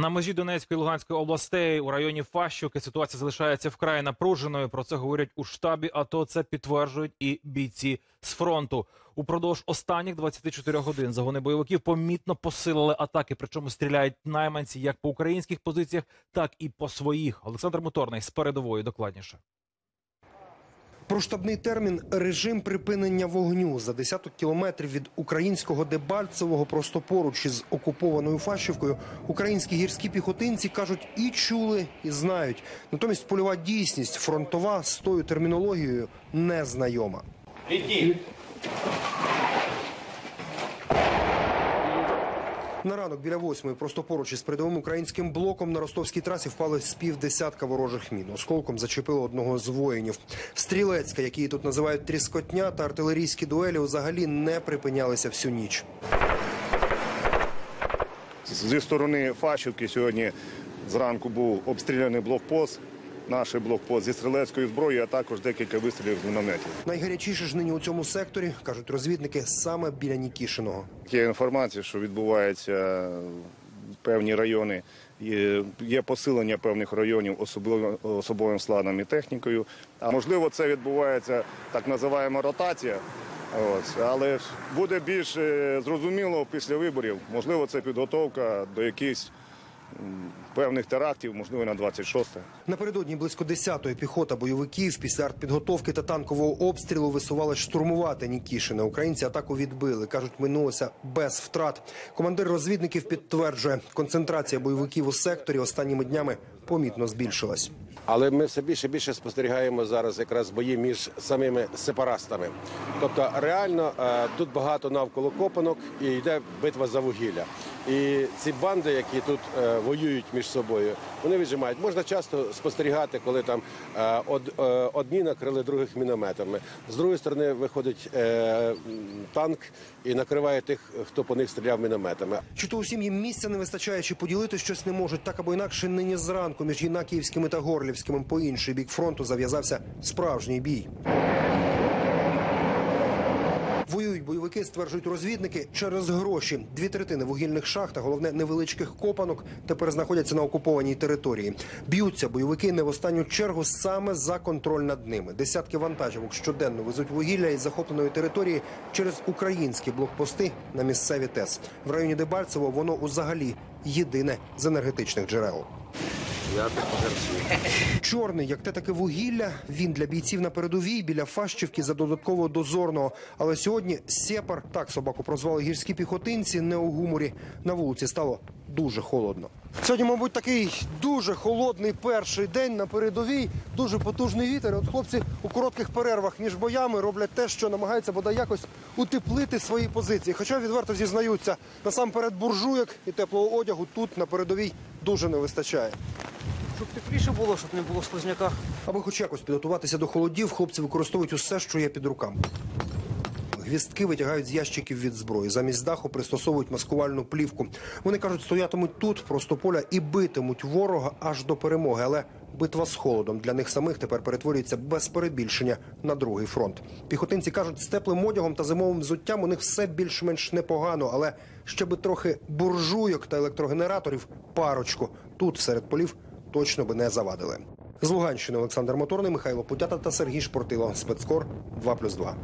На межі Донецької і Луганської областей у районі Фащуки ситуація залишається вкрай напруженою. Про це говорять у штабі. АТО це підтверджують і бійці з фронту. Упродовж останніх 24 годин загони бойовиків помітно посилили атаки. Причому стріляють найманці як по українських позиціях, так і по своїх. Олександр Моторний з передової докладніше. Про штабний термін режим припинення вогню за десяток кілометрів від українського Дебальцевого просто поруч із окупованою Фащівкою українські гірські піхотинці кажуть і чули, і знають. Натомість польова дійсність фронтова з тою термінологією незнайома. На ранок біля восьмої, просто поруч із передовим українським блоком на ростовській трасі впали з півдесятка ворожих мін. Осколком зачепило одного з воїнів. Стрілецька, які тут називають тріскотня, та артилерійські дуелі взагалі не припинялися всю ніч. Зі сторони Фащівки сьогодні зранку був обстріляний блокпост, наш блокпост зі стрілецької зброї, а також декілька вистрілів з мінометів. Найгарячіше ж нині у цьому секторі кажуть розвідники саме біля Нікішиного. Є інформація, що відбувається певні райони. Є, посилення певних районів особливо- особовим складом і технікою. А можливо, це відбувається так називаємо ротація. Ось, але буде більш е, зрозуміло після виборів. Можливо, це підготовка до якихось певних терактів, можливо, на 26-те. Напередодні близько 10-ї піхота бойовиків після артпідготовки та танкового обстрілу висувалась штурмувати Нікішина. Українці атаку відбили. кажуть, минулося без втрат. Командир розвідників підтверджує, концентрація бойовиків у секторі останніми днями помітно збільшилась. Але ми все більше і більше спостерігаємо зараз якраз бої між самими сепаратами. Тобто, реально е, тут багато навколо копанок і йде битва за вугілля. І ці банди, які тут е, воюють між собою, вони віджимають. Можна часто спостерігати, коли там е, од- одні накрили других мінометами. З другої сторони виходить танк і накриває тих, хто по них стріляв мінометами. Чи то усім їм місця не вистачає, чи поділити щось не можуть, так або інакше нині зранку між Єнакіївськими та Горлівськими по інший бік фронту зав'язався справжній бій. Воюють бойовики, стверджують розвідники через гроші. Дві третини вугільних шахт, а головне невеличких копанок, тепер знаходяться на окупованій території. Б'ються бойовики не в останню чергу саме за контроль над ними. Десятки вантажівок щоденно везуть вугілля із захопленої території через українські блокпости на місцеві ТЕС. В районі Дебальцево воно узагалі єдине з енергетичних джерел. Чорний, як те таке вугілля, він для бійців на передовій біля Фащівки за додатково дозорного. Але сьогодні сепар, так собаку прозвали гірські піхотинці, не у гуморі. На вулиці стало дуже холодно. Сьогодні, мабуть, такий дуже холодний перший день на передовій, дуже потужний вітер. От хлопці у коротких перервах між боями роблять те, що намагаються бодай якось утеплити свої позиції. Хоча відверто зізнаються, насамперед буржуєк і теплого одягу тут на передовій дуже не вистачає. Щоб тепліше було, щоб не було сквозняка. Аби хоч якось підготуватися до холодів, хлопці використовують усе, що є під руками. Гвістки витягають з ящиків від зброї. Замість даху пристосовують маскувальну плівку. Вони кажуть, стоятимуть тут, просто поля, і битимуть ворога аж до перемоги. Але битва з холодом для них самих тепер перетворюється без перебільшення на другий фронт. Піхотинці кажуть, з теплим одягом та зимовим взуттям у них все більш-менш непогано, але ще би трохи буржуйок та електрогенераторів парочку. Тут серед полів точно би не завадили. З Луганщини Олександр Моторний, Михайло Путята та Сергій Шпортило. Спецкор 2+,2.